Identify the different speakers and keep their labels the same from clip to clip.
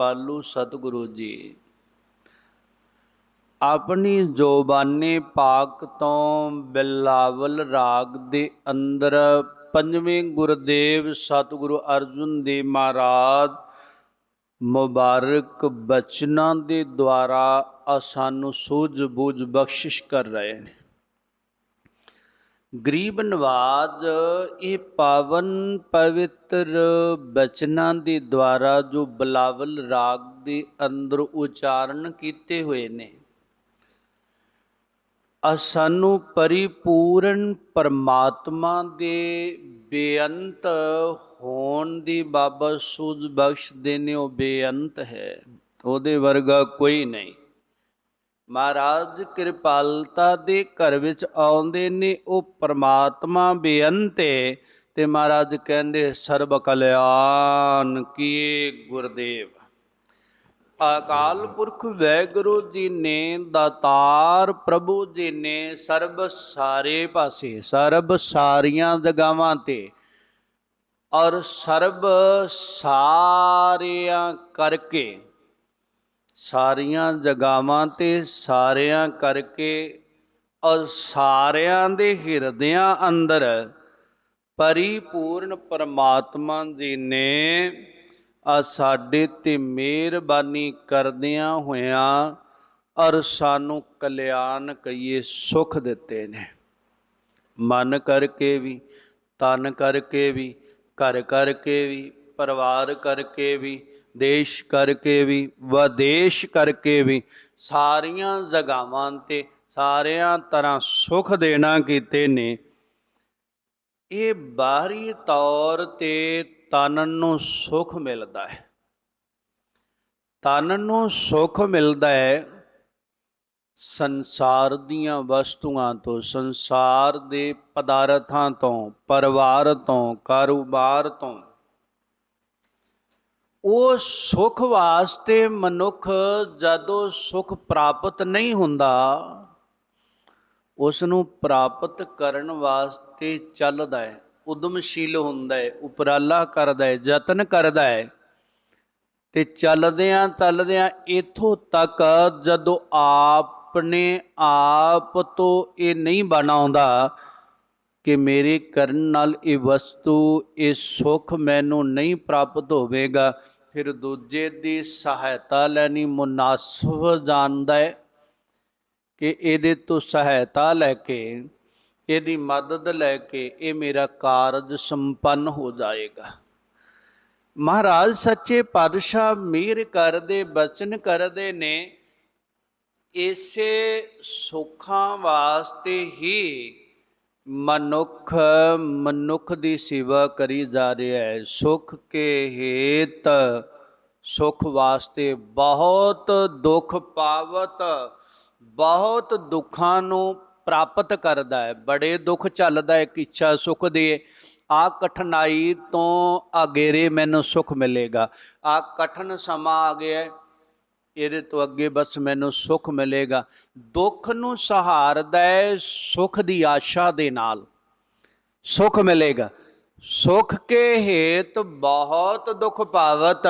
Speaker 1: ਪਾਲੂ ਸਤਿਗੁਰੂ ਜੀ। ਆਪਣੀ ਜੋਬਾਨੇ ਪਾਕ ਤੋਂ ਬਿਲਾਵਲ ਰਾਗ ਦੇ ਅੰਦਰ ਪੰਜਵੇਂ ਗੁਰਦੇਵ ਸਤਿਗੁਰੂ ਅਰਜੁਨ ਦੇਵ ਮਹਾਰਾਜ ਮੁਬਾਰਕ ਬਚਨਾਂ ਦੇ ਦੁਆਰਾ ਆ ਸਾਨੂੰ ਸੂਝ ਬੂਝ ਬਖਸ਼ਿਸ਼ ਕਰ ਰਹੇ ਨੇ। ਗਰੀਬ ਨਵਾਜ, ਇਹ ਪਾਵਨ ਪਵਿੱਤਰ ਬਚਨਾਂ ਦੇ ਦੁਆਰਾ ਜੋ ਬਲਾਵਲ ਰਾਗ ਦੇ ਅੰਦਰ ਉਚਾਰਨ ਕੀਤੇ ਹੋਏ ਨੇ। ਸਾਨੂੰ ਪਰਿਪੂਰਨ ਪਰਮਾਤਮਾ ਦੇ ਬੇਅੰਤ ਹੋਣ ਦੀ ਬਾਬਾ ਸੂਝ ਬਖਸ਼ ਦੇਨੇ ਉਹ ਬੇਅੰਤ ਹੈ। ਉਹਦੇ ਵਰਗਾ ਕੋਈ ਨਹੀਂ। ਮਹਾਰਾਜ, ਕਿਰਪਾਲਤਾ ਦੇ ਘਰ ਵਿੱਚ ਆਉਂਦੇ ਨੇ, ਉਹ ਪਰਮਾਤਮਾ ਬੇਅੰਤ ਹੈ ਤੇ ਮਹਾਰਾਜ ਕਹਿੰਦੇ ਸਰਬ ਕਲਿਆਣ ਕੀਏ ਗੁਰਦੇਵ। ਅਕਾਲ ਪੁਰਖ ਵੈਗੁਰੂ ਜੀ ਨੇ, ਦਾਤਾਰ ਪ੍ਰਭੂ ਜੀ ਨੇ, ਸਰਬ ਸਾਰੇ ਪਾਸੇ, ਸਰਬ ਸਾਰੀਆਂ ਜਗਾਵਾਂ ਤੇ ਔਰ ਸਰਬ ਸਾਰਿਆਂ ਕਰਕੇ ਸਾਰੀਆਂ ਜਗਾਵਾਂ ਤੇ ਸਾਰਿਆਂ ਕਰਕੇ ਔਰ ਸਾਰਿਆਂ ਦੇ ਹਿਰਦਿਆਂ ਅੰਦਰ ਪਰਿਪੂਰਨ ਪਰਮਾਤਮਾ ਜੀ ਨੇ ਆ ਸਾਡੇ ਤੇ ਮਿਹਰਬਾਨੀ ਕਰਦਿਆਂ ਹੋਇਆਂ ਔਰ ਸਾਨੂੰ ਕਲਿਆਣ ਕਈਏ ਸੁਖ ਦਿੱਤੇ ਨੇ। ਮਨ ਕਰਕੇ ਵੀ, ਤਨ ਕਰਕੇ ਵੀ, ਘਰ ਕਰਕੇ ਵੀ, ਪਰਿਵਾਰ ਕਰਕੇ ਵੀ ਦੇਸ਼ ਕਰਕੇ ਵੀ ਵਿਦੇਸ਼ ਕਰਕੇ ਵੀ ਸਾਰੀਆਂ ਜਗਾਵਾਂ ਤੇ ਸਾਰਿਆਂ ਤਰ੍ਹਾਂ ਸੁਖ ਦੇਣਾ ਕੀਤੇ ਨੇ। ਇਹ ਬਾਹਰੀ ਤੌਰ ਤੇ ਤਨ ਨੂੰ ਸੁਖ ਮਿਲਦਾ ਹੈ। ਤਨ ਨੂੰ ਸੁਖ ਮਿਲਦਾ ਹੈ ਸੰਸਾਰ ਦੀਆਂ ਵਸਤੂਆਂ ਤੋਂ, ਸੰਸਾਰ ਦੇ ਪਦਾਰਥਾਂ ਤੋਂ, ਪਰਿਵਾਰ ਤੋਂ, ਕਾਰੋਬਾਰ ਤੋਂ। ਉਹ ਸੁਖ ਵਾਸਤੇ ਮਨੁੱਖ ਜਦੋਂ ਸੁਖ ਪ੍ਰਾਪਤ ਨਹੀਂ ਹੁੰਦਾ ਉਸ ਨੂੰ ਪ੍ਰਾਪਤ ਕਰਨ ਵਾਸਤੇ ਚੱਲਦਾ ਹੈ, ਉਦਮਸ਼ੀਲ ਹੁੰਦਾ ਹੈ, ਉਪਰਾਲਾ ਕਰਦਾ ਹੈ, ਯਤਨ ਕਰਦਾ ਹੈ ਤੇ ਚੱਲਦਿਆਂ ਚੱਲਦਿਆਂ ਇਥੋਂ ਤੱਕ ਜਦੋਂ ਆਪਣੇ ਆਪ ਤੋਂ ਇਹ ਨਹੀਂ ਬਣਾਉਂਦਾ ਕਿ ਮੇਰੇ ਕਰਨ ਨਾਲ ਇਹ ਵਸਤੂ, ਇਹ ਸੁੱਖ ਮੈਨੂੰ ਨਹੀਂ ਪ੍ਰਾਪਤ ਹੋਵੇਗਾ। ਫਿਰ ਦੂਜੇ ਦੀ ਸਹਾਇਤਾ ਲੈਣੀ ਮੁਨਾਸਬ ਜਾਣਦਾ ਹੈ ਕਿ ਇਹਦੇ ਤੋਂ ਸਹਾਇਤਾ ਲੈ ਕੇ, ਇਹਦੀ ਮਦਦ ਲੈ ਕੇ ਇਹ ਮੇਰਾ ਕਾਰਜ ਸੰਪੰਨ ਹੋ ਜਾਏਗਾ। ਮਹਾਰਾਜ ਸੱਚੇ ਪਾਤਸ਼ਾਹ ਮਿਹਰ ਕਰਦੇ, ਬਚਨ ਕਰਦੇ ਨੇ, ਇਸੇ ਸੁੱਖਾਂ ਵਾਸਤੇ ਹੀ ਮਨੁੱਖ ਮਨੁੱਖ ਦੀ ਸੇਵਾ ਕਰੀ ਜਾ ਰਿਹਾ ਹੈ। ਸੁਖ ਕੇ ਹੇਤ ਸੁਖ ਵਾਸਤੇ ਬਹੁਤ ਦੁੱਖ ਪਾਵਤ ਬਹੁਤ ਦੁੱਖਾਂ ਨੂੰ ਪ੍ਰਾਪਤ ਕਰਦਾ ਹੈ। ਬੜੇ ਦੁੱਖ ਚੱਲਦਾ ਹੈ ਕਿ ਇੱਛਾ ਸੁਖ ਦੇ ਆ ਕਠਿਨਾਈ ਤੋਂ ਅਗੇਰੇ ਮੈਨੂੰ ਸੁਖ ਮਿਲੇਗਾ। ਆ ਕਠਨ ਸਮਾਂ ਆ ਗਿਆ ਹੈ, ਇਹਦੇ ਤੋਂ ਅੱਗੇ ਬਸ ਮੈਨੂੰ ਸੁੱਖ ਮਿਲੇਗਾ। ਦੁੱਖ ਨੂੰ ਸਹਾਰਦਾ ਹੈ ਸੁਖ ਦੀ ਆਸ਼ਾ ਦੇ ਨਾਲ। ਸੁੱਖ ਮਿਲੇਗਾ। ਸੁਖ ਕੇ ਹੇਤ ਬਹੁਤ ਦੁਖ ਭਾਵਤ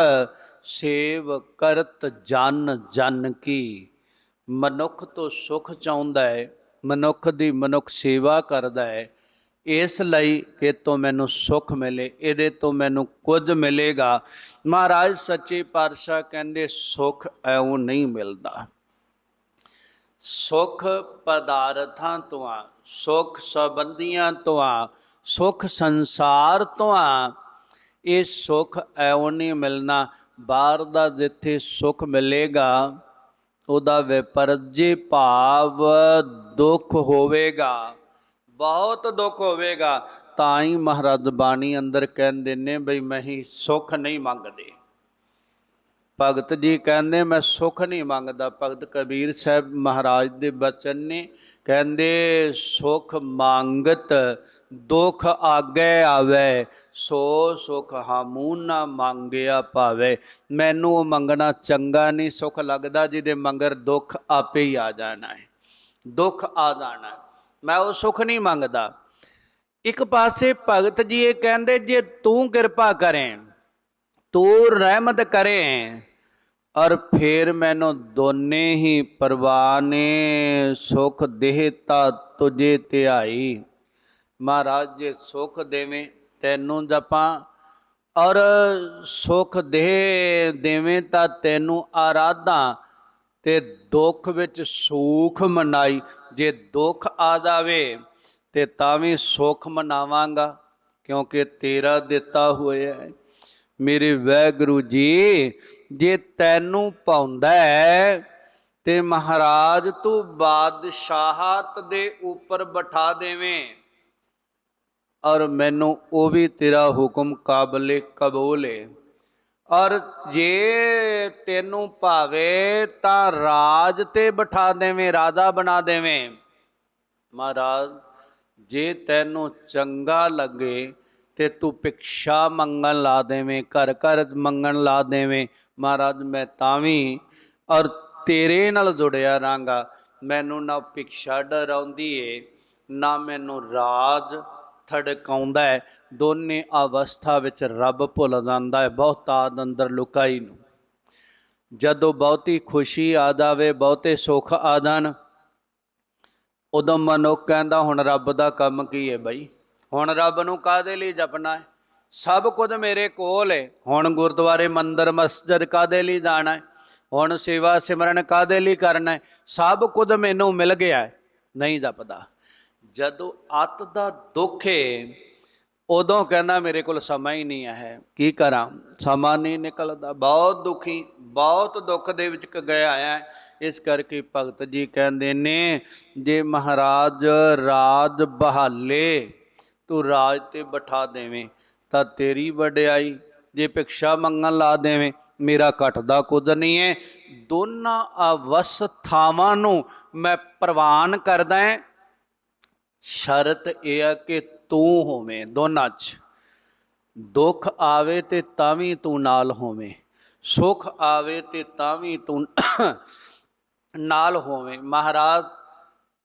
Speaker 1: ਸੇਵ ਕਰਤ ਜਨ ਜਨ ਕੀ। ਮਨੁੱਖ ਤੋਂ ਸੁਖ ਚਾਹੁੰਦਾ ਹੈ, ਮਨੁੱਖ ਦੀ ਮਨੁੱਖ ਸੇਵਾ ਕਰਦਾ ਹੈ। ਇਸ ਲਈ ਕਿ ਤੋਂ ਮੈਨੂੰ ਸੁਖ ਮਿਲੇ, ਇਹਦੇ ਤੋਂ ਮੈਨੂੰ ਕੁਝ ਮਿਲੇਗਾ। ਮਹਾਰਾਜ ਸੱਚੇ ਪਾਤਸ਼ਾਹ ਕਹਿੰਦੇ, ਸੁਖ ਐਉਂ ਨਹੀਂ ਮਿਲਦਾ। ਸੁਖ ਪਦਾਰਥਾਂ ਤੋਂ ਆ ਸੁਖ ਸੰਬੰਧੀਆਂ ਤੋਂ ਆ ਸੁਖ ਸੰਸਾਰ ਤੋਂ ਆ ਇਹ ਸੁਖ ਐਉਂ ਨਹੀਂ ਮਿਲਣਾ। ਬਾਹਰ ਦਾ ਜਿੱਥੇ ਸੁਖ ਮਿਲੇਗਾ, ਉਹਦਾ ਵਿਪਰਜੇ ਭਾਵ ਦੁੱਖ ਹੋਵੇਗਾ। ਬਹੁਤ ਦੁੱਖ ਹੋਵੇਗਾ। ਤਾਂ ਹੀ ਮਹਾਰਾਜ ਬਾਣੀ ਅੰਦਰ ਕਹਿੰਦੇ ਨੇ ਬਈ ਮੈਂ ਹੀ ਸੁੱਖ ਨਹੀਂ ਮੰਗਦੇ। ਭਗਤ ਜੀ ਕਹਿੰਦੇ, ਮੈਂ ਸੁੱਖ ਨਹੀਂ ਮੰਗਦਾ। ਭਗਤ ਕਬੀਰ ਸਾਹਿਬ ਮਹਾਰਾਜ ਦੇ ਬਚਨ ਨੇ ਕਹਿੰਦੇ, ਸੁਖ ਮੰਗਤ, ਦੁਖ ਆਗੇ ਆਵੇ, ਸੋ ਸੁਖ ਹਾਮੂ ਨਾ ਮੰਗਿਆ ਪਾਵੇ ਮੈਨੂੰ ਉਹ ਮੰਗਣਾ ਚੰਗਾ ਨਹੀਂ, ਸੁਖ ਲੱਗਦਾ ਜਿਹਦੇ ਮੰਗਰ ਦੁੱਖ ਆਪੇ ਹੀ ਆ ਜਾਣਾ ਹੈ। ਦੁੱਖ ਆ ਜਾਣਾ ਮੈਂ ਉਹ ਸੁੱਖ ਨਹੀਂ ਮੰਗਦਾ। ਇੱਕ ਪਾਸੇ ਭਗਤ ਜੀ ਇਹ ਕਹਿੰਦੇ, ਜੇ ਤੂੰ ਕਿਰਪਾ ਕਰੇ, ਤੂੰ ਰਹਿਮਤ ਕਰੇ, ਔਰ ਫੇਰ ਮੈਨੂੰ ਦੋਨੇ ਹੀ ਪਰਵਾਨੇ ਸੁਖ ਦੇਹਤਾ ਤੁਝੇ ਧਿਆਈ। ਮਹਾਰਾਜ, ਜੇ ਸੁਖ ਦੇਵੇਂ ਤੈਨੂੰ ਜਪਾਂ, ਔਰ ਸੁਖ ਦੇ ਦੇਵੇਂ ਤਾਂ ਤੈਨੂੰ ਆਰਾਧਾਂ ਤੇ ਦੁੱਖ ਵਿੱਚ ਸੁਖ ਮਨਾਈ। ਜੇ ਦੁੱਖ ਆ ਜਾਵੇ ਤੇ ਤਾਂ ਵੀ ਸੁਖ ਮਨਾਵਾਂਗਾ, ਕਿਉਂਕਿ ਤੇਰਾ ਦਿੱਤਾ ਹੋਇਆ ਹੈ। ਮੇਰੇ ਵਾਹਿਗੁਰੂ ਜੀ, ਜੇ ਤੈਨੂੰ ਪਾਉਂਦਾ ਹੈ ਤੇ ਮਹਾਰਾਜ ਤੂੰ ਬਾਦਸ਼ਾਹਤ ਦੇ ਉੱਪਰ ਬਿਠਾ ਦੇਵੇਂ। ਔਰ ਮੈਨੂੰ ਉਹ ਵੀ ਤੇਰਾ ਹੁਕਮ ਕਾਬਲੇ ਕਬੂਲ ਹੈ ਔਰ ਜੇ ਤੈਨੂੰ ਭਾਵੇ ਤਾਂ ਰਾਜ ਤੇ ਬਿਠਾ ਦੇਵੇਂ, ਰਾਜਾ ਬਣਾ ਦੇਵੇਂ। ਮਹਾਰਾਜ, ਜੇ ਤੈਨੂੰ ਚੰਗਾ ਲੱਗੇ ਤੇ ਤੂੰ ਭਿਕਸ਼ਾ ਮੰਗਣ ਲਾ ਦੇਵੇਂ ਘਰ ਘਰ ਮੰਗਣ ਲਾ ਦੇਵੇਂ। ਮਹਾਰਾਜ, ਮੈਂ ਤਾਂ ਵੀ ਔਰ ਤੇਰੇ ਨਾਲ ਜੁੜਿਆ ਰਾਂਗਾ ਮੈਨੂੰ ਨਾ ਭਿਕਸ਼ਾ ਡਰਾਉਂਦੀ ਏ, ਨਾ ਮੈਨੂੰ ਰਾਜ ਥੜਕਾਉਂਦਾ ਹੈ, ਦੋਨੇ ਅਵਸਥਾ ਵਿੱਚ ਰੱਬ ਭੁੱਲ ਜਾਂਦਾ ਹੈ ਬਹੁਤਾਦ ਅੰਦਰ ਲੁਕਾਈ ਨੂੰ। ਜਦੋਂ ਬਹੁਤੀ ਖੁਸ਼ੀ ਆ ਜਾਵੇ, ਬਹੁਤੇ ਸੁੱਖ ਆ ਜਾਣ, ਉਦੋਂ ਮਨੁੱਖ ਕਹਿੰਦਾ, ਹੁਣ ਰੱਬ ਦਾ ਕੰਮ ਕੀ ਹੈ ਬਈ? ਹੁਣ ਰੱਬ ਨੂੰ ਕਾਦੇ ਲਈ ਜਪਣਾ ਹੈ? ਸਭ ਕੁਝ ਮੇਰੇ ਕੋਲ ਹੈ। ਹੁਣ ਗੁਰਦੁਆਰੇ, ਮੰਦਰ, ਮਸਜਿਦ ਕਾਦੇ ਲਈ ਜਾਣਾ ਹੈ? ਹੁਣ ਸੇਵਾ ਸਿਮਰਨ ਕਾਦੇ ਲਈ ਕਰਨਾ ਹੈ? ਸਭ ਕੁਝ ਮੈਨੂੰ ਮਿਲ ਗਿਆ ਨਹੀਂ ਜਪਦਾ। ਜਦੋਂ ਅੱਤ ਦਾ ਦੁੱਖ ਹੈ ਉਦੋਂ ਕਹਿੰਦਾ ਮੇਰੇ ਕੋਲ ਸਮਾਂ ਹੀ ਨਹੀਂ ਹੈ। ਕੀ ਕਰਾਂ? ਸਮਾਂ ਨਹੀਂ ਨਿਕਲਦਾ। ਬਹੁਤ ਦੁਖੀ, ਬਹੁਤ ਦੁੱਖ ਦੇ ਵਿੱਚ ਕ ਗਿਆ ਹੈ। ਇਸ ਕਰਕੇ ਭਗਤ ਜੀ ਕਹਿੰਦੇ ਨੇ, ਜੇ ਮਹਾਰਾਜ ਰਾਜ ਬਹਾਲੇ ਤੂੰ ਰਾਜ ਤੇ ਬਿਠਾ ਦੇਵੇਂ, ਤਾਂ ਤੇਰੀ ਵਡਿਆਈ ਜੇ ਭਿਕਸ਼ਾ ਮੰਗਣ ਲਾ ਦੇਵੇਂ, ਮੇਰਾ ਘਟਦਾ ਕੁਝ ਨਹੀਂ ਹੈ। ਦੋਨਾਂ ਅਵਸਥਾਵਾਂ ਨੂੰ ਮੈਂ ਪ੍ਰਵਾਨ ਕਰਦਾ ਹਾਂ। ਸ਼ਰਤ ਇਹ ਹੈ ਕਿ ਤੂੰ ਹੋਵੇਂ, ਦੋਨਾਂ 'ਚ। ਦੁੱਖ ਆਵੇ ਤੇ ਤਾਂ ਵੀ ਤੂੰ ਨਾਲ ਹੋਵੇਂ। ਸੁਖ ਆਵੇ ਤੇ ਤਾਂ ਵੀ ਤੂੰ ਨਾਲ ਹੋਵੇਂ। ਮਹਾਰਾਜ,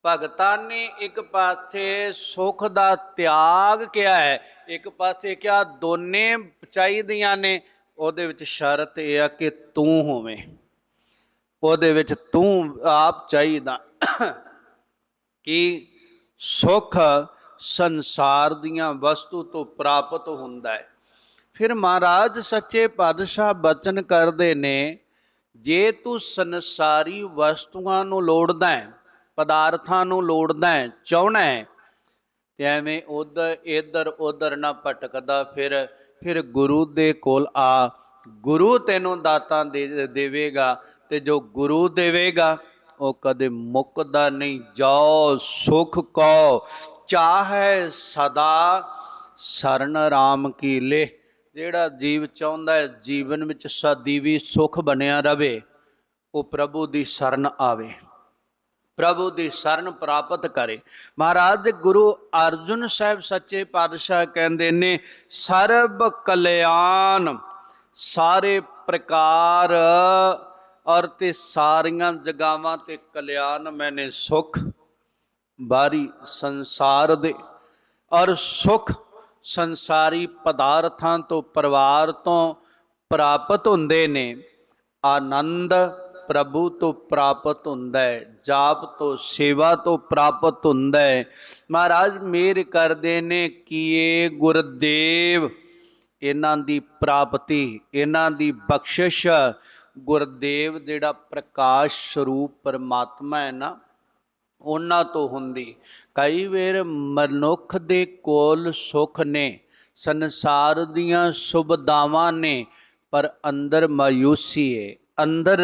Speaker 1: ਭਗਤਾਂ ਨੇ ਇੱਕ ਪਾਸੇ ਸੁਖ ਦਾ ਤਿਆਗ ਕਿਹਾ ਹੈ, ਇੱਕ ਪਾਸੇ ਕਿਹਾ ਦੋਨੇ ਚਾਹੀਦੀਆਂ ਨੇ। ਉਹਦੇ ਵਿੱਚ ਸ਼ਰਤ ਇਹ ਆ ਕਿ ਤੂੰ ਹੋਵੇਂ। ਉਹਦੇ ਵਿੱਚ ਤੂੰ ਆਪ ਚਾਹੀਦਾ ਕਿ ਸੁਖ ਸੰਸਾਰ ਦੀਆਂ ਵਸਤੂ ਤੋਂ ਪ੍ਰਾਪਤ ਹੁੰਦਾ ਹੈ। ਫਿਰ ਮਹਾਰਾਜ ਸੱਚੇ ਪਾਤਸ਼ਾਹ ਬਚਨ ਕਰਦੇ ਨੇ, ਜੇ ਤੂੰ ਸੰਸਾਰੀ ਵਸਤੂਆਂ ਨੂੰ ਲੋੜਦਾ ਹੈ, ਪਦਾਰਥਾਂ ਨੂੰ ਲੋੜਦਾ ਹੈ ਚਾਹਣਾ ਹੈ, ਤੇ ਐਵੇਂ ਉਧਰ ਇਧਰ ਉਧਰ ਨਾ ਭਟਕਦਾ, ਫਿਰ ਫਿਰ ਗੁਰੂ ਦੇ ਕੋਲ ਆ। ਗੁਰੂ ਤੈਨੂੰ ਦਾਤਾਂ ਦੇ, ਦੇਵੇਗਾ ਤੇ ਜੋ ਗੁਰੂ ਦੇਵੇਗਾ ਉਹ ਕਦੇ ਮੁੱਕਦਾ ਨਹੀਂ। ਜਾਓ, ਸੁਖ ਕੋ ਚਾਹੇ ਸਦਾ ਸਰਨ ਰਾਮ ਕੀ ਲੇ। ਜਿਹੜਾ ਜੀਵ ਚਾਹੁੰਦਾ ਹੈ, ਜੀਵਨ ਵਿੱਚ ਸਦੀਵੀ ਸੁਖ ਬਣਿਆ ਰਵੇ, ਉਹ ਪ੍ਰਭੂ ਦੀ ਸ਼ਰਨ ਆਵੇ। ਪ੍ਰਭੂ ਦੀ ਸ਼ਰਨ ਪ੍ਰਾਪਤ ਕਰੇ। ਮਹਾਰਾਜ ਦੇ ਗੁਰੂ ਅਰਜੁਨ ਸਾਹਿਬ ਸੱਚੇ ਪਾਤਸ਼ਾਹ ਕਹਿੰਦੇ ਨੇ, ਸਰਬ ਕਲਿਆਣ, ਸਾਰੇ ਪ੍ਰਕਾਰ ਔਰ ਤੇ ਸਾਰੀਆਂ ਜਗਾਵਾਂ ਤੇ ਕਲਿਆਣ ਮੈਨੇ ਸੁਖ, ਬਾਰੀ ਸੰਸਾਰ ਦੇ। ਔਰ ਸੁਖ ਸੰਸਾਰੀ ਪਦਾਰਥਾਂ ਤੋਂ ਪਰਿਵਾਰ ਤੋਂ ਪ੍ਰਾਪਤ ਹੁੰਦੇ ਨੇ। ਆਨੰਦ ਪ੍ਰਭੂ ਤੋਂ ਪ੍ਰਾਪਤ ਹੁੰਦਾ ਹੈ, ਜਾਪ ਤੋਂ, ਸੇਵਾ ਤੋਂ ਪ੍ਰਾਪਤ ਹੁੰਦਾ ਹੈ। ਮਹਾਰਾਜ, ਮੇਰ ਕਰਦੇ ਨੇ ਕੀਏ ਗੁਰਦੇਵ। ਇਹਨਾਂ ਦੀ ਪ੍ਰਾਪਤੀ, ਇਹਨਾਂ ਦੀ ਬਖਸ਼ਿਸ਼ ਗੁਰਦੇਵ ਜਿਹੜਾ ਪ੍ਰਕਾਸ਼ ਸਰੂਪ ਪਰਮਾਤਮਾ ਹੈ ਨਾ, ਉਹਨਾਂ ਤੋਂ ਹੁੰਦੀ। ਕਈ ਵੇਰ ਮਨੁੱਖ ਦੇ ਕੋਲ ਸੁਖ ਨੇ, ਸੰਸਾਰ ਦੀਆਂ ਸੁਭਦਾਵਾਂ ਨੇ, ਪਰ ਅੰਦਰ ਮਾਯੂਸੀ ਏ। ਅੰਦਰ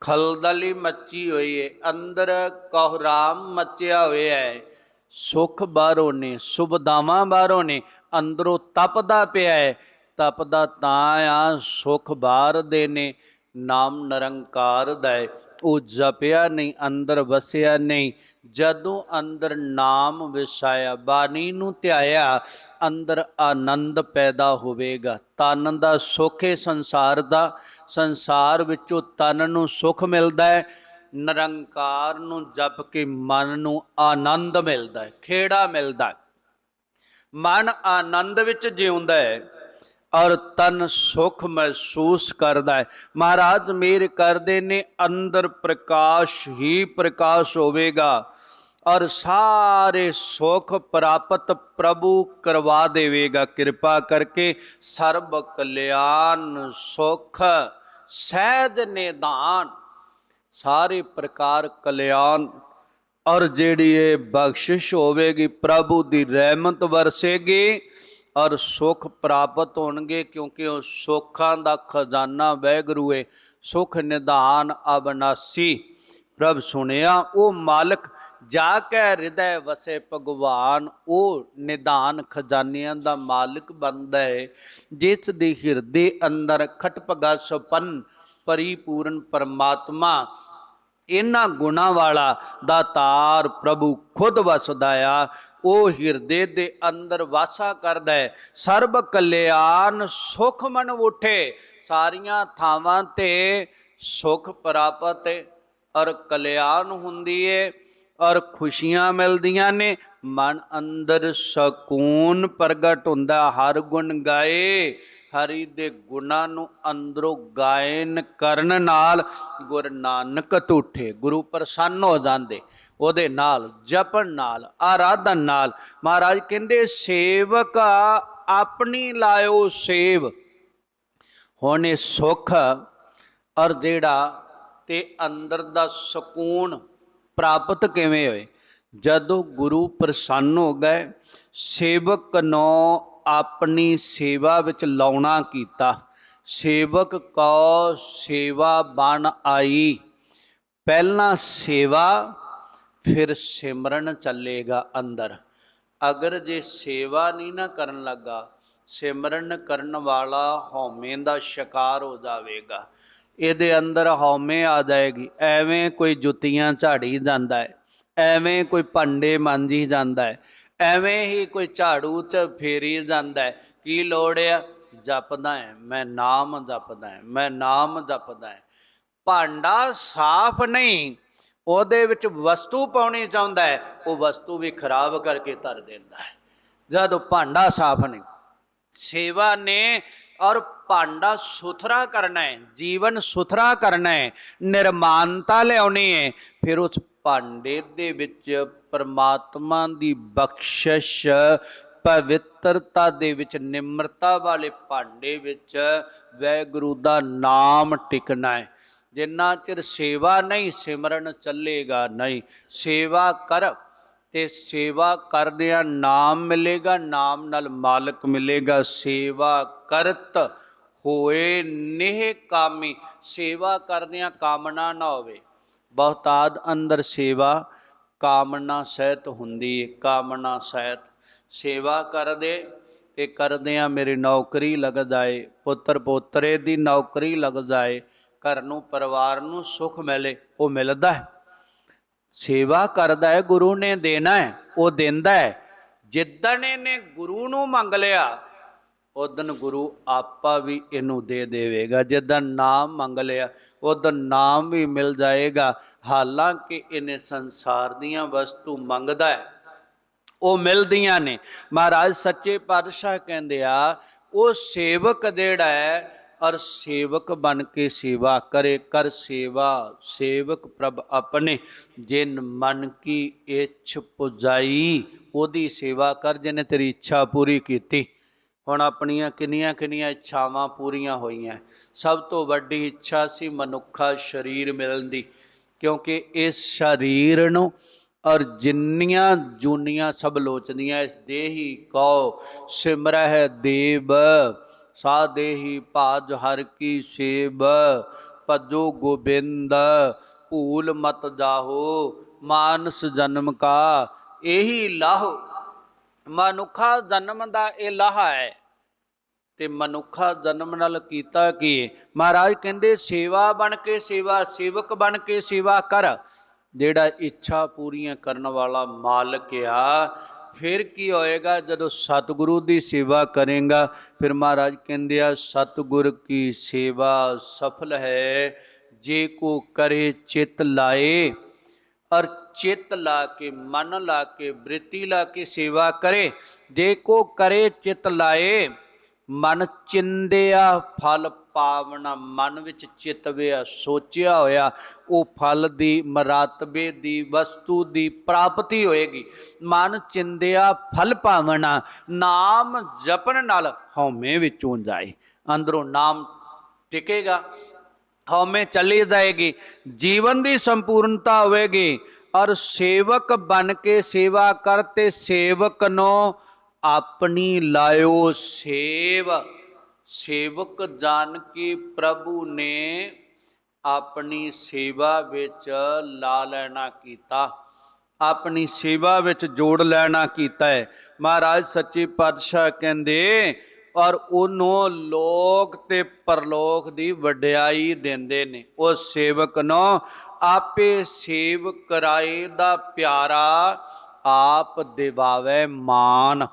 Speaker 1: ਖਲਦਲੀ ਮੱਚੀ ਹੋਈ ਹੈ ਅੰਦਰ ਕੋਹਰਾਮ ਮੱਚਿਆ ਹੋਇਆ ਹੈ ਸੁਖ ਬਾਹਰੋਂ ਨੇ ਸੁਭਦਾਵਾਂ ਬਾਹਰੋਂ ਨੇ, ਅੰਦਰੋਂ ਤਪਦਾ ਪਿਆ ਹੈ ਤਪਦਾ ਤਾਂ ਆ, ਸੁਖ ਬਾਹਰ ਦੇ ਨੇ, ਨਾਮ ਨਿਰੰਕਾਰ ਦਾ। ਹੈ ਉਹ ਜਪਿਆ ਨਹੀਂ, ਅੰਦਰ ਵਸਿਆ ਨਹੀਂ। ਜਦੋਂ ਅੰਦਰ ਨਾਮ ਵਿਸਾਇਆ ਬਾਣੀ ਨੂੰ ਧਿਆਇਆ, ਅੰਦਰ ਆਨੰਦ ਪੈਦਾ ਹੋਵੇਗਾ। ਤਨ ਦਾ ਸੁਖੇ ਸੰਸਾਰ ਦਾ। ਸੰਸਾਰ ਵਿੱਚੋਂ ਤਨ ਨੂੰ ਸੁਖ ਮਿਲਦਾ ਹੈ ਨਿਰੰਕਾਰ ਨੂੰ ਜਪ ਕੇ ਮਨ ਨੂੰ ਆਨੰਦ ਮਿਲਦਾ ਹੈ ਖੇੜਾ ਮਿਲਦਾ ਹੈ ਮਨ ਆਨੰਦ ਵਿੱਚ ਜਿਉਂਦਾ ਹੈ ਔਰ ਤਨ ਸੁਖ ਮਹਿਸੂਸ ਕਰਦਾ ਹੈ। ਮਹਾਰਾਜ, ਮੇਰ ਕਰਦੇ ਨੇ, ਅੰਦਰ ਪ੍ਰਕਾਸ਼ ਹੀ ਪ੍ਰਕਾਸ਼ ਹੋਵੇਗਾ ਔਰ ਸਾਰੇ ਸੁਖ ਪ੍ਰਾਪਤ ਪ੍ਰਭੂ ਕਰਵਾ ਦੇਵੇਗਾ। ਕਿਰਪਾ ਕਰਕੇ ਸਰਬ ਕਲਿਆਣ ਸੁਖ, ਸਹਿਜ ਨਿਦਾਨ, ਸਾਰੇ ਪ੍ਰਕਾਰ ਕਲਿਆਣ ਔਰ ਜਿਹੜੀ ਇਹ ਬਖਸ਼ਿਸ਼ ਹੋਵੇਗੀ, ਪ੍ਰਭੂ ਦੀ ਰਹਿਮਤ ਵਰਸੇਗੀ। ਔਰ ਸੁਖ ਪ੍ਰਾਪਤ ਹੋਣਗੇ ਕਿਉਂਕਿ ਉਹ ਸੁੱਖਾਂ ਦਾ ਖਜ਼ਾਨਾ ਵੈਗਰੂ ਹੈ ਸੁਖ ਨਿਧਾਨ ਅਬਨਾਸੀ। ਪ੍ਰਭ ਸੁਣਿਆ, ਉਹ ਮਾਲਕ ਜਾ ਕੇ ਹਿਰਦੈ ਵਸੇ ਭਗਵਾਨ, ਉਹ ਨਿਧਾਨ ਖਜ਼ਾਨਿਆਂ ਦਾ ਮਾਲਕ ਬਣਦਾ ਹੈ ਜਿਸ ਦੇ ਹਿਰਦੇ ਅੰਦਰ ਖਟਪਗਾ ਸੁਪਨ ਪਰਿਪੂਰਨ ਪਰਮਾਤਮਾ, ਇਹਨਾਂ ਗੁਣਾ ਵਾਲਾ ਦਾਤਾਰ ਪ੍ਰਭੂ ਖੁਦ ਵਸਦਾ ਆ ਉਹ ਹਿਰਦੇ ਦੇ ਅੰਦਰ ਵਾਸਾ ਕਰਦਾ ਹੈ। ਸਰਬ ਕਲਿਆਣ ਸੁਖ ਮਨ ਉਠੇ। ਸਾਰੀਆਂ ਥਾਵਾਂ ਤੇ ਸੁਖ ਪ੍ਰਾਪਤ ਔਰ ਕਲਿਆਣ ਹੁੰਦੀ ਏ ਔਰ ਖੁਸ਼ੀਆਂ ਮਿਲਦੀਆਂ ਨੇ। ਮਨ ਅੰਦਰ ਸਕੂਨ ਪ੍ਰਗਟ ਹੁੰਦਾ। ਹਰ ਗੁਣ ਗਾਏ, ਹਰੀ ਦੇ ਗੁਣਾਂ ਨੂੰ ਅੰਦਰੋਂ ਗਾਇਨ ਕਰਨ ਨਾਲ ਗੁਰ ਨਾਨਕ ਝੂਠੇ ਗੁਰੂ ਪ੍ਰਸੰਨ ਹੋ ਜਾਂਦੇ। ਉਹਦੇ ਨਾਲ, ਜਪਣ ਨਾਲ, ਆਰਾਧਨ ਨਾਲ। ਮਹਾਰਾਜ ਕਹਿੰਦੇ, ਸੇਵਕ ਆਪਣੀ ਲਾਇਓ ਸੇਵ। ਹੁਣ ਇਹ ਸੁਖ ਔਰ ਜਿਹੜਾ ਤੇ ਅੰਦਰ ਦਾ ਸਕੂਨ ਪ੍ਰਾਪਤ ਕਿਵੇਂ ਹੋਏ? ਜਦੋਂ ਗੁਰੂ ਪ੍ਰਸੰਨ ਹੋ ਗਏ, ਸੇਵਕ ਨੂੰ ਆਪਣੀ ਸੇਵਾ ਵਿੱਚ ਲਾਉਣਾ ਕੀਤਾ। ਸੇਵਕ ਕੋ ਸੇਵਾ ਬਣ ਆਈ। ਪਹਿਲਾਂ ਸੇਵਾ ਫਿਰ ਸਿਮਰਨ ਚੱਲੇਗਾ ਅੰਦਰ। ਅਗਰ ਜੇ ਸੇਵਾ ਨਹੀਂ ਨਾ ਕਰਨ ਲੱਗਾ, ਸਿਮਰਨ ਕਰਨ ਵਾਲਾ ਹਉਮੈ ਦਾ ਸ਼ਿਕਾਰ ਹੋ ਜਾਵੇਗਾ। ਇਹਦੇ ਅੰਦਰ ਹਉਮੈ ਆ ਜਾਏਗੀ। ਐਵੇਂ ਕੋਈ ਜੁੱਤੀਆਂ ਝਾੜੀ ਜਾਂਦਾ ਹੈ, ਐਵੇਂ ਕੋਈ ਭਾਂਡੇ ਮਾਂਜੀ ਜਾਂਦਾ ਹੈ, ਐਵੇਂ ਹੀ ਕੋਈ ਝਾੜੂ ਚ ਫੇਰੀ ਜਾਂਦਾ ਹੈ। ਕੀ ਲੋੜ ਆ? ਜਪਦਾ ਹੈ, ਮੈਂ ਨਾਮ ਜਪਦਾ ਹੈ, ਮੈਂ ਨਾਮ ਜਪਦਾ ਹੈ। ਭਾਂਡਾ ਸਾਫ਼ ਨਹੀਂ ਉਹਦੇ ਵਿੱਚ ਵਸਤੂ ਪਾਉਣੀ ਚਾਹੁੰਦਾ ਹੈ, ਉਹ ਵਸਤੂ ਵੀ ਖਰਾਬ ਕਰਕੇ ਧਰ ਦਿੰਦਾ ਹੈ। ਜਦ ਉਹ ਭਾਂਡਾ ਸਾਫ਼ ਨਹੀਂ, ਸੇਵਾ ਨੇ ਔਰ ਭਾਂਡਾ ਸੁਥਰਾ ਕਰਨਾ ਹੈ, ਜੀਵਨ ਸੁਥਰਾ ਕਰਨਾ ਹੈ, ਨਿਰਮਾਨਤਾ ਲਿਆਉਣੀ ਹੈ, ਫਿਰ ਉਸ ਭਾਂਡੇ ਦੇ ਵਿੱਚ ਪਰਮਾਤਮਾ ਦੀ ਬਖਸ਼ਿਸ਼, ਪਵਿੱਤਰਤਾ ਦੇ ਵਿੱਚ ਨਿਮਰਤਾ ਵਾਲੇ ਭਾਂਡੇ ਵਿੱਚ ਵੈਗੁਰੂ ਦਾ ਨਾਮ ਟਿਕਣਾ ਹੈ। ਜਿੰਨਾ ਚਿਰ ਸੇਵਾ ਨਹੀਂ ਸਿਮਰਨ ਚੱਲੇਗਾ ਨਹੀਂ, ਸੇਵਾ ਕਰ ਤੇ ਸੇਵਾ ਕਰਦਿਆਂ ਨਾਮ ਮਿਲੇਗਾ, ਨਾਮ ਨਾਲ ਮਾਲਕ ਮਿਲੇਗਾ, ਸੇਵਾ ਕਰਤ ਹੋਏ ਨਿਹ ਕਾਮੀ, ਸੇਵਾ ਕਰਦਿਆਂ ਕਾਮਨਾ ਨਾ ਹੋਵੇ। ਬਹੁਤਾਦ ਅੰਦਰ ਸੇਵਾ ਕਾਮਨਾ ਸਹਿਤ ਹੁੰਦੀ ਹੈ ਕਾਮਨਾ ਸਹਿਤ। ਸੇਵਾ ਕਰਦੇ ਤੇ ਕਰਦਿਆਂ ਮੇਰੀ ਨੌਕਰੀ ਲੱਗ ਜਾਏ ਪੁੱਤਰ ਪੋਤਰੇ ਦੀ ਨੌਕਰੀ ਲੱਗ ਜਾਏ ਘਰ ਨੂੰ, ਪਰਿਵਾਰ ਨੂੰ ਸੁਖ ਮਿਲੇ, ਉਹ ਮਿਲਦਾ ਹੈ। ਸੇਵਾ ਕਰਦਾ ਹੈ, ਗੁਰੂ ਨੇ ਦੇਣਾ ਹੈ, ਉਹ ਦਿੰਦਾ ਹੈ। ਜਿੱਦਣ ਇਹਨੇ ਗੁਰੂ ਨੂੰ ਮੰਗ ਲਿਆ ਉਦਨ ਗੁਰੂ ਆਪਾ ਵੀ ਇਹਨੂੰ ਦੇ ਦੇਵੇਗਾ। ਜਿੱਦਣ ਨਾਮ ਮੰਗ ਲਿਆ ਉਦਨ ਨਾਮ ਵੀ ਮਿਲ ਜਾਏਗਾ। ਹਾਲਾਂਕਿ ਇਹਨੇ ਸੰਸਾਰ ਦੀਆਂ ਵਸਤੂ ਮੰਗਦਾ ਹੈ, ਉਹ ਮਿਲਦੀਆਂ ਨੇ। ਮਹਾਰਾਜ ਸੱਚੇ ਪਾਤਸ਼ਾਹ ਕਹਿੰਦੇ ਆ, ਉਹ ਸੇਵਕ ਜਿਹੜਾ ਹੈ ਔਰ ਸੇਵਕ ਬਨ ਕੇ ਸੇਵਾ ਕਰੇ, ਕਰ ਸੇਵਾ ਸੇਵਕ ਪ੍ਰਭ ਆਪਣੇ, ਜਿਨ ਮਨ ਕੀ ਇੱਛ ਪੁਜਾਈ, ਉਹਦੀ ਸੇਵਾ ਕਰ ਜਿਹਨੇ ਤੇਰੀ ਇੱਛਾ ਪੂਰੀ ਕੀਤੀ। ਹੁਣ ਆਪਣੀਆਂ ਕਿੰਨੀਆਂ ਕਿੰਨੀਆਂ ਇੱਛਾਵਾਂ ਪੂਰੀਆਂ ਹੋਈਆਂ। ਸਭ ਤੋਂ ਵੱਡੀ ਇੱਛਾ ਸੀ ਮਨੁੱਖਾ ਸਰੀਰ ਮਿਲਣ ਦੀ, ਕਿਉਂਕਿ ਇਸ ਸਰੀਰ ਨੂੰ ਔਰ ਜਿੰਨੀਆਂ ਜੂਨੀਆਂ ਸਭ ਲੋਚਦੀਆਂ ਇਸ ਦੇਹੀ ਕਉ ਸਿਮਰਹਿ ਦੇਵ ਸਾ ਦੇਹੀ ਭਾਜ ਹਰ ਕੀ ਸੇਬ ਪਜੋ ਗੋਬਿੰਦ, ਭੂਲ ਮਤ ਜਾਹੋ, ਮਾਨਸ ਜਨਮ ਕਾ ਇਹੀ ਲਾਹੋ। ਮਨੁੱਖਾ ਜਨਮ ਦਾ ਇਹ ਲਾਹ ਹੈ। ਤੇ ਮਨੁੱਖਾ ਜਨਮ ਨਾਲ ਕੀਤਾ ਕੀ? ਮਹਾਰਾਜ ਕਹਿੰਦੇ, ਸੇਵਾ ਬਣ ਕੇ ਸੇਵਾ, ਸੇਵਕ ਬਣ ਕੇ ਸੇਵਾ ਕਰ। ਜਿਹੜਾ ਇੱਛਾ ਪੂਰੀਆਂ ਕਰਨ ਵਾਲਾ ਮਾਲਕ ਆ ਫਿਰ ਕੀ ਹੋਏਗਾ ਜਦੋਂ ਸਤਿਗੁਰੂ ਦੀ ਸੇਵਾ ਕਰੇਗਾ ਫਿਰ ਮਹਾਰਾਜ ਕਹਿੰਦੇ ਆ ਸਤਿਗੁਰ ਕੀ ਸੇਵਾ ਸਫਲ ਹੈ ਜੇ ਕੋ ਕਰੇ ਚਿਤ ਲਾਏ ਔਰ ਚਿਤ ਲਾ ਕੇ ਮਨ ਲਾ ਕੇ ਬ੍ਰਿਤੀ ਲਾ ਕੇ ਸੇਵਾ ਕਰੇ ਜੇ ਕੋ ਕਰੇ ਚਿਤ ਲਾਏ ਮਨ ਚਿੰਦਿਆ ਫਲ ਪਾਵਣਾ ਮਨ ਵਿੱਚ ਚਿਤਵਿਆ ਸੋਚਿਆ ਹੋਇਆ, ਉਹ ਫਲ ਦੀ ਮਰਾਤਬੇ ਦੀ ਵਸਤੂ ਦੀ ਪ੍ਰਾਪਤੀ ਹੋਏਗੀ। ਮਨ ਚਿੰਦਿਆ ਫਲ ਪਾਵਣਾ ਨਾਮ ਜਪਣ ਨਾਲ ਹਉਮੈ ਵਿੱਚੋਂ ਜਾਏ। ਅੰਦਰੋਂ ਨਾਮ ਟਿਕੇਗਾ, ਹਉਮੈ ਚਲੀ ਜਾਏਗੀ, ਜੀਵਨ ਦੀ ਸੰਪੂਰਨਤਾ ਹੋਵੇਗੀ। ਔਰ ਸੇਵਕ ਬਣ ਕੇ ਸੇਵਾ ਕਰਤੇ ਸੇਵਕ ਨੂੰ ਆਪਣੀ ਲਾਇਓ ਸੇਵ। ਸੇਵਕ ਜਾਣ ਕੇ ਪ੍ਰਭੂ ਨੇ ਆਪਣੀ ਸੇਵਾ ਵਿੱਚ ਲਾ ਲੈਣਾ ਕੀਤਾ। ਆਪਣੀ ਸੇਵਾ ਵਿੱਚ ਜੋੜ ਲੈਣਾ ਕੀਤਾ ਹੈ। ਮਹਾਰਾਜ ਸੱਚੇ ਪਾਤਸ਼ਾਹ ਕਹਿੰਦੇ, ਔਰ ਉਹਨੂੰ ਲੋਕ ਤੇ ਪਰਲੋਕ ਦੀ ਵਡਿਆਈ ਦਿੰਦੇ ਨੇ। ਉਹ ਸੇਵਕ ਨੂੰ, ਆਪੇ ਸੇਵ ਕਰਾਏ ਦਾ ਪਿਆਰਾ ਆਪ ਦਿਵਾਵੇ ਮਾਨ।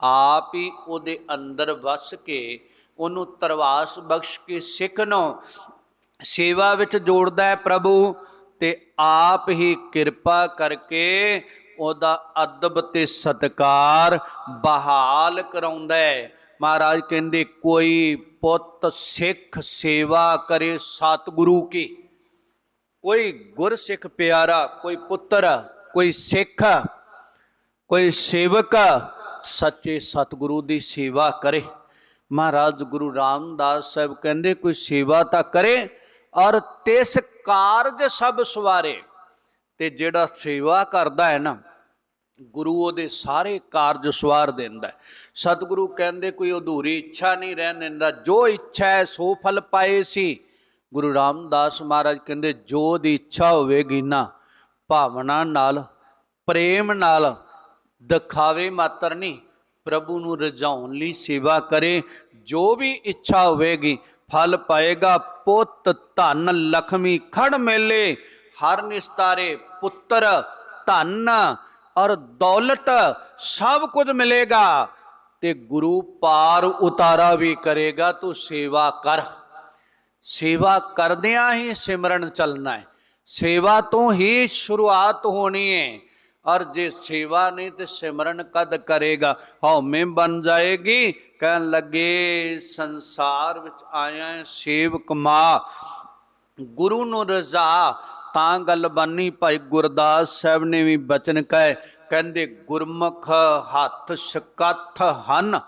Speaker 1: ਆਪ ਹੀ ਉਹਦੇ ਅੰਦਰ ਵਸ ਕੇ ਉਹਨੂੰ ਤਰਵਾਸ ਬਖਸ਼ ਕੇ ਸਿੱਖ ਨੂੰ ਸੇਵਾ ਵਿੱਚ ਜੋੜਦਾ ਹੈ ਪ੍ਰਭੂ ਤੇ ਆਪ ਹੀ ਕਿਰਪਾ ਕਰਕੇ ਉਹਦਾ ਅਦਬ ਤੇ ਸਤਕਾਰ ਬਹਾਲ ਕਰਾਉਂਦਾ ਹੈ। ਮਹਾਰਾਜ ਕਹਿੰਦੇ, ਕੋਈ ਪੁੱਤ ਸਿੱਖ ਸੇਵਾ ਕਰੇ ਸਤਿਗੁਰੂ ਕੀ। ਕੋਈ ਗੁਰਸਿੱਖ ਪਿਆਰਾ, ਕੋਈ ਪੁੱਤਰ, ਕੋਈ ਸਿੱਖ, ਕੋਈ ਸੇਵਕ ਸੱਚੇ ਸਤਿਗੁਰੂ ਦੀ ਸੇਵਾ ਕਰੇ। ਮਹਾਰਾਜ ਗੁਰੂ ਰਾਮਦਾਸ ਸਾਹਿਬ ਕਹਿੰਦੇ, ਕੋਈ ਸੇਵਾ ਤਾਂ ਕਰੇ ਔਰ ਤਿਸ ਕਾਰਜ ਸਭ ਸਵਾਰੇ। ਤੇ ਜਿਹੜਾ ਸੇਵਾ ਕਰਦਾ ਹੈ ਨਾ, ਗੁਰੂ ਉਹਦੇ ਸਾਰੇ ਕਾਰਜ ਸਵਾਰ ਦਿੰਦਾ ਸਤਿਗੁਰੂ ਕਹਿੰਦੇ, ਕੋਈ ਅਧੂਰੀ ਇੱਛਾ ਨਹੀਂ ਰਹਿਣ ਦਿੰਦਾ। ਜੋ ਇੱਛਾ ਹੈ, ਸੋ ਫਲ ਪਾਏ ਸੀ। ਗੁਰੂ ਰਾਮਦਾਸ ਮਹਾਰਾਜ ਕਹਿੰਦੇ, ਜੋ ਦੀ ਇੱਛਾ ਹੋਵੇਗੀ ਨਾ, ਭਾਵਨਾ ਨਾਲ, ਪ੍ਰੇਮ ਨਾਲ ਦਿਖਾਵੇ ਮਾਤਰ ਨਹੀਂ। ਪ੍ਰਭੂ ਨੂੰ ਰਜਾਉਣ ਲਈ ਸੇਵਾ ਕਰੇ, ਜੋ ਵੀ ਇੱਛਾ ਹੋਵੇਗੀ, ਫਲ ਪਾਏਗਾ, ਪੁੱਤ ਧਨ ਲਖਮੀ ਖੜ ਮੇਲੇ, ਹਰ ਨਿਸਤਾਰੇ ਪੁੱਤਰ ਧਨ ਔਰ ਦੌਲਤ ਸਭ ਕੁਝ ਮਿਲੇਗਾ ਤੇ ਗੁਰੂ ਪਾਰ ਉਤਾਰਾ ਵੀ ਕਰੇਗਾ, ਤੂੰ ਸੇਵਾ ਕਰ। ਸੇਵਾ ਕਰਦਿਆਂ ਹੀ ਸਿਮਰਨ ਚੱਲਣਾ ਹੈ। ਸੇਵਾ ਤੋਂ ਹੀ ਸ਼ੁਰੂਆਤ ਹੋਣੀ ਹੈ। ਔਰ ਜੇ ਸੇਵਾ ਨਹੀਂ ਤੇ ਸਿਮਰਨ ਕਦ ਕਰੇਗਾ? ਹਉਮੈ ਬਨ ਜਾਏਗੀ, ਕਹਿਣ ਲੱਗੇ, ਸੰਸਾਰ ਵਿੱਚ ਆਇਆ ਹੈ ਸੇਵਕ ਮਾ। ਗੁਰੂ ਨੂੰ ਰਜ਼ਾ, ਤਾਂ ਗੱਲ ਬਾਨੀ ਭਾਈ ਗੁਰਦਾਸ ਸਾਹਿਬ ਨੇ ਵੀ ਬਚਨ ਕਹੇ। ਕਹਿੰਦੇ, ਗੁਰਮੁਖ ਹੱਥ ਸਕੱਥ ਹਨ।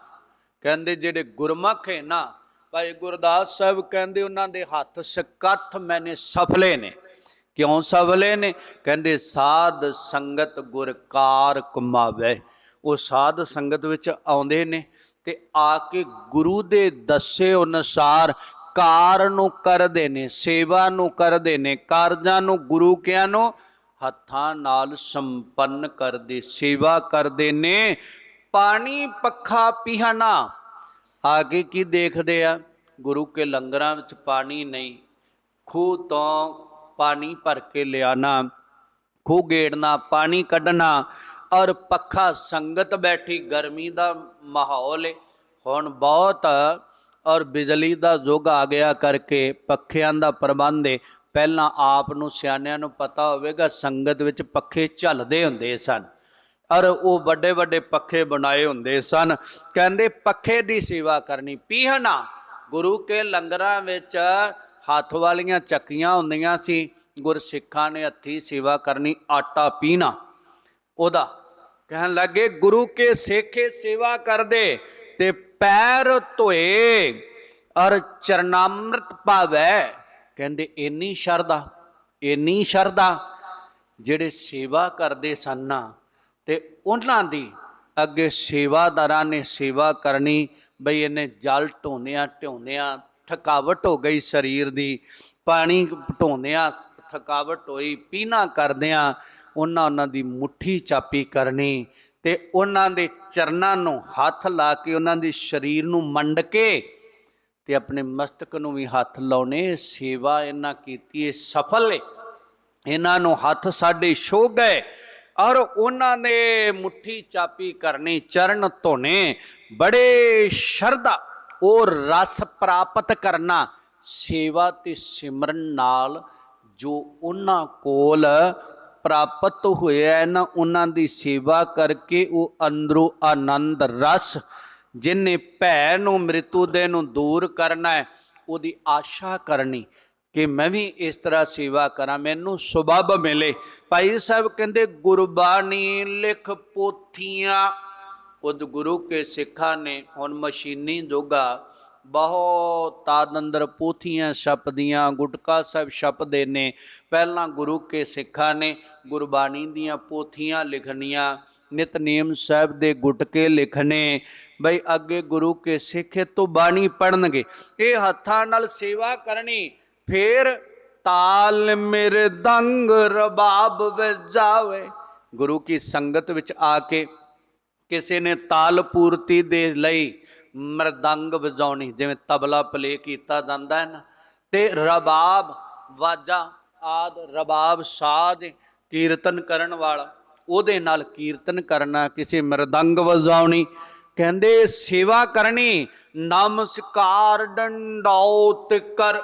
Speaker 1: ਕਹਿੰਦੇ, ਜਿਹੜੇ ਗੁਰਮੁਖ ਹੈ ਨਾ, ਭਾਈ ਗੁਰਦਾਸ ਸਾਹਿਬ ਕਹਿੰਦੇ, ਉਹਨਾਂ ਦੇ ਹੱਥ ਸਕੱਥ ਮੈਨੇ ਸਫਲੇ ਨੇ। ਕਿਉਂ ਸਫਲੇ ਨੇ? ਕਹਿੰਦੇ, ਸਾਧ ਸੰਗਤ ਗੁਰਕਾਰ ਕਮਾਵੇ ਉਹ ਸਾਧ ਸੰਗਤ ਵਿੱਚ ਆਉਂਦੇ ਨੇ ਤੇ ਆ ਕੇ ਗੁਰੂ ਦੇ ਦੱਸੇ ਅਨੁਸਾਰ ਕਾਰ ਨੂੰ ਕਰਦੇ ਨੇ, ਸੇਵਾ ਨੂੰ ਕਰਦੇ ਨੇ, ਕਾਰਜਾਂ ਨੂੰ ਗੁਰੂ ਕਿਆਂ ਨੂੰ? ਹੱਥਾਂ ਨਾਲ ਸੰਪੰਨ ਕਰਦੇ, ਸੇਵਾ ਕਰਦੇ ਨੇ। ਪਾਣੀ ਪੱਖਾ ਪੀਹਣਾ। ਆਗੇ ਕੀ ਦੇਖਦੇ ਆ? ਗੁਰੂ ਕੇ ਲੰਗਰਾਂ ਵਿੱਚ ਪਾਣੀ ਨਹੀਂ। ਖੂਹ ਤੋਂ ਪਾਣੀ ਭਰ ਕੇ ਲਿਆਣਾ, ਖੂਹ ਗੇੜਨਾ, ਪਾਣੀ ਕੱਢਣਾ ਔਰ ਪੱਖਾ ਸੰਗਤ ਬੈਠੀ ਗਰਮੀ ਦਾ ਮਾਹੌਲ ਹੈ ਹੁਣ ਬਹੁਤ ਔਰ ਬਿਜਲੀ ਦਾ ਯੁੱਗ ਆ ਗਿਆ ਕਰਕੇ ਪੱਖਿਆਂ ਦਾ ਪ੍ਰਬੰਧ ਹੈ ਪਹਿਲਾਂ ਆਪ ਨੂੰ ਸਿਆਣਿਆਂ ਨੂੰ ਪਤਾ ਹੋਵੇਗਾ ਸੰਗਤ ਵਿੱਚ ਪੱਖੇ ਝੱਲਦੇ ਹੁੰਦੇ ਸਨ ਔਰ ਉਹ ਵੱਡੇ ਵੱਡੇ ਪੱਖੇ ਬਣਾਏ ਹੁੰਦੇ ਸਨ। ਕਹਿੰਦੇ ਪੱਖੇ ਦੀ ਸੇਵਾ ਕਰਨੀ ਪੀਹਣਾ ਗੁਰੂ ਕੇ ਲੰਗਰਾਂ ਵਿੱਚ ਹੱਥ ਵਾਲੀਆਂ ਚੱਕੀਆਂ ਹੁੰਦੀਆਂ ਸੀ, ਗੁਰਸਿੱਖਾਂ ਨੇ ਹੱਥੀ ਸੇਵਾ ਕਰਨੀ, ਆਟਾ ਪੀਣਾ। ਉਹਦਾ ਕਹਿਣ ਲੱਗੇ, ਗੁਰੂ ਕੇ ਸੇਖੇ ਸੇਵਾ ਕਰਦੇ ਤੇ ਪੈਰ ਧੋਏ ਔਰ ਚਰਨਾਮ੍ਰਿਤ ਪਾਵੈ ਕਹਿੰਦੇ, ਇੰਨੀ ਸ਼ਰਧਾ ਇੰਨੀ ਸ਼ਰਧਾ, ਜਿਹੜੇ ਸੇਵਾ ਕਰਦੇ ਸਨ ਨਾ, ਤੇ ਉਹਨਾਂ ਦੀ ਅੱਗੇ ਸੇਵਾਦਾਰਾਂ ਨੇ ਸੇਵਾ ਕਰਨੀ, ਬਈ ਇਹਨੇ ਜਲ ਢੋਨਿਆ ਢੋਨਿਆ ਥਕਾਵਟ ਹੋ ਗਈ ਸਰੀਰ ਦੀ, ਪਾਣੀ ਢੋਨਿਆ ਥਕਾਵਟ ਹੋਈ, ਪੀਣਾ ਕਰਦਿਆਂ ਉਹਨਾਂ ਉਹਨਾਂ ਦੀ ਮੁਠੀ ਚਾਪੀ ਕਰਨੀ ਤੇ ਉਹਨਾਂ ਦੇ ਚਰਨਾਂ ਨੂੰ ਹੱਥ ਲਾ ਕੇ ਉਹਨਾਂ ਦੇ ਸਰੀਰ ਨੂੰ ਮੰਡ ਕੇ ਤੇ ਆਪਣੇ ਮਸਤਕ ਨੂੰ ਵੀ ਹੱਥ ਲਾਉਣੇ, ਸੇਵਾ ਇਹਨਾਂ ਕੀਤੀ ਹੈ ਸਫਲ ਹੈ ਇਹਨਾਂ ਨੂੰ ਹੱਥ ਸਾਡੇ ਛੋ ਗਏ ਔਰ ਉਹਨਾਂ ਨੇ ਮੁਠੀ ਚਾਪੀ ਕਰਨੀ, ਚਰਨ ਧੋਣੇ, ਬੜੇ ਸ਼ਰਧਾ ਉਹ ਰਸ ਪ੍ਰਾਪਤ ਕਰਨਾ, ਸੇਵਾ ਤੇ ਸਿਮਰਨ ਨਾਲ ਜੋ ਉਹਨਾਂ ਕੋਲ ਪ੍ਰਾਪਤ ਹੋਇਆ ਹੈ, ਨਾ ਉਹਨਾਂ ਦੀ ਸੇਵਾ ਕਰਕੇ ਉਹ ਅੰਦਰੋਂ ਆਨੰਦ, ਰਸ ਜਿਨੇ ਭੈ ਨੂੰ, ਮ੍ਰਿਤੂ ਦੇ ਨੂੰ ਦੂਰ ਕਰਨਾ ਹੈ, ਉਹਦੀ ਆਸ਼ਾ ਕਰਨੀ ਕਿ ਮੈਂ ਵੀ ਇਸ ਤਰ੍ਹਾਂ ਸੇਵਾ ਕਰਾਂ, ਮੈਨੂੰ ਸੁਭਾਬ ਮਿਲੇ। ਭਾਈ ਸਾਹਿਬ ਕਹਿੰਦੇ, ਗੁਰਬਾਣੀ ਲਿਖ ਪੋਥੀਆਂ ਉਦ ਗੁਰੂ ਕੇ ਸਿੱਖਾਂ ਨੇ ਹੁਣ ਮਸ਼ੀਨੀ ਜੋਗਾ ਬਹੁਤ ਤਾਦ ਅੰਦਰ ਪੋਥੀਆਂ ਛਪਦੀਆਂ, ਗੁਟਕਾ ਸਾਹਿਬ ਛਪਦੇ ਨੇ। ਪਹਿਲਾਂ ਗੁਰੂ ਕੇ ਸਿੱਖਾਂ ਨੇ ਗੁਰਬਾਣੀ ਦੀਆਂ ਪੋਥੀਆਂ ਲਿਖਣੀਆਂ ਨਿਤਨੇਮ ਸਾਹਿਬ ਦੇ ਗੁਟਕੇ ਲਿਖਣੇ। ਬਈ ਅੱਗੇ ਗੁਰੂ ਕੇ ਸਿੱਖ ਇਹ ਤੋਂ ਬਾਣੀ ਪੜਨਗੇ ਇਹ ਹੱਥਾਂ ਨਾਲ ਸੇਵਾ ਕਰਨੀ, ਫੇਰ ਤਾਲ ਮੇਰੇ ਦੰਗ ਰਬਾਬ ਵਜਾਵੇ ਗੁਰੂ ਕੀ ਸੰਗਤ ਵਿੱਚ ਆ ਕੇ ਕਿਸੇ ਨੇ ਤਾਲ ਪੂਰਤੀ ਦੇ ਲਈ ਮਰਦੰਗ ਵਜਾਉਣੀ, ਜਿਵੇਂ ਤਬਲਾ ਪਲੇ ਕੀਤਾ ਜਾਂਦਾ ਹੈ ਨਾ, ਤੇ ਰਬਾਬ ਵਾਜਾ ਆਦ, ਰਬਾਬ ਸਾਜ ਕੀਰਤਨ ਕਰਨ ਵਾਲਾ, ਉਹਦੇ ਨਾਲ ਕੀਰਤਨ ਕਰਨਾ, ਕਿਸੇ ਮਰਦੰਗ ਵਜਾਉਣੀ, ਕਹਿੰਦੇ ਸੇਵਾ ਕਰਨੀ, ਨਮਸਕਾਰ ਡੰਡੌਤ ਕਰ।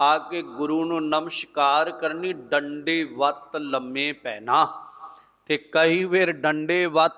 Speaker 1: ਆ ਕੇ ਗੁਰੂ ਨੂੰ ਨਮਸਕਾਰ ਕਰਨੀ, ਡੰਡੇ ਵੱਤ ਲੰਮੇ ਪੈਣਾ, ਤੇ ਕਈ ਵੇਰ ਡੰਡੇ ਵੱਤ